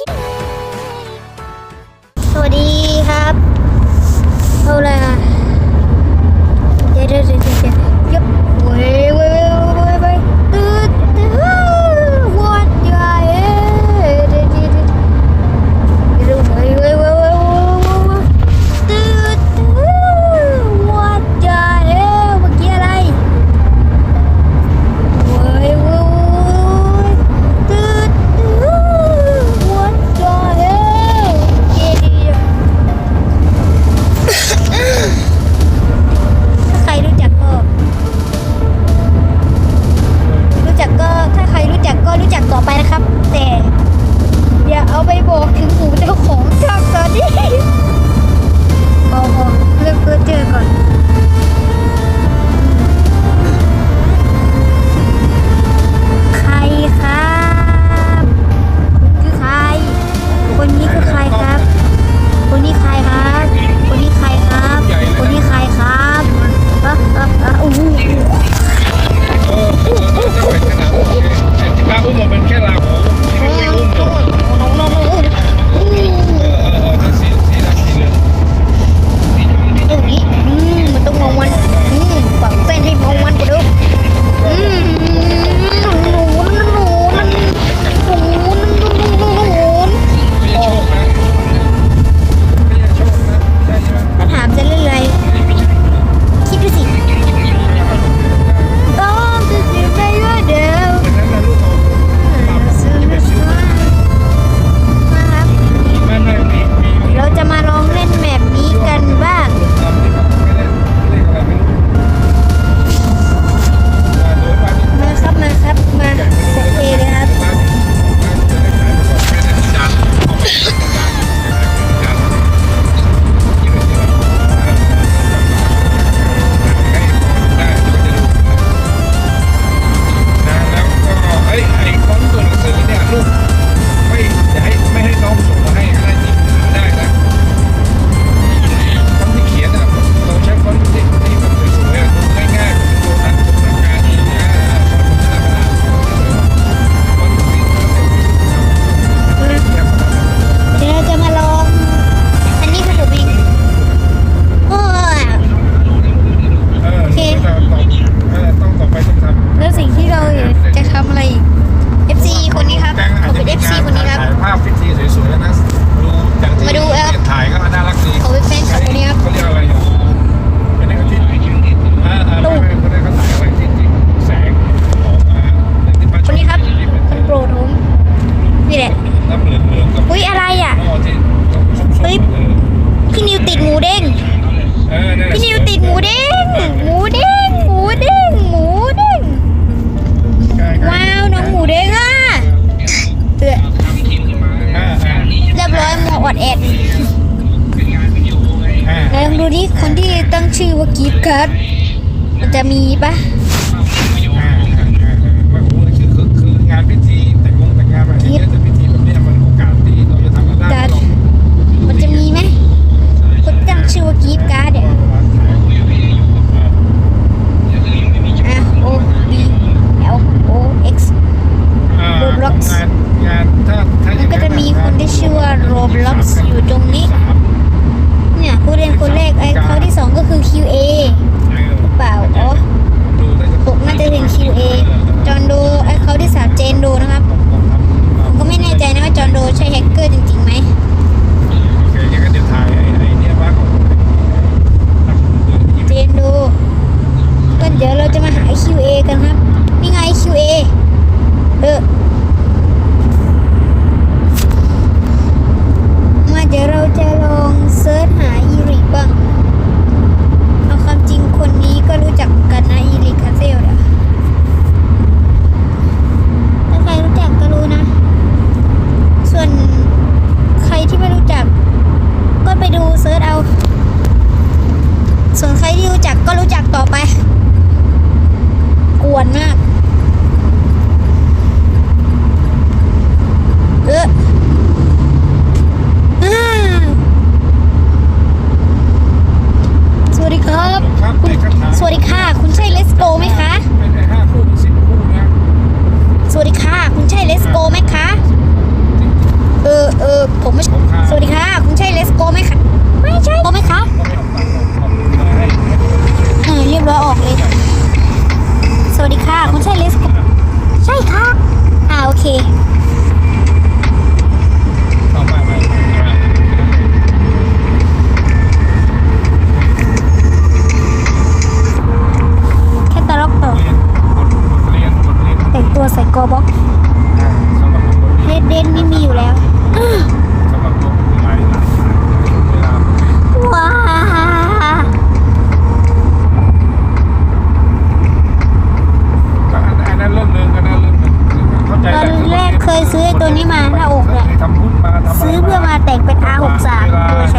สวัสดีครับเอาละเดี๋ยวเดี๋ยวเดี๋ยว คกิฟต์คัทมันจะมีปะคืองานพิธีแต่งงแต่งงานอะไรเงี้ยจะมี หน้าอกเนี่ยทำบุญมาทำะไรซื้อเพื่อมาแต่งเป็น R63 โดยเฉพาะโอกาสมัน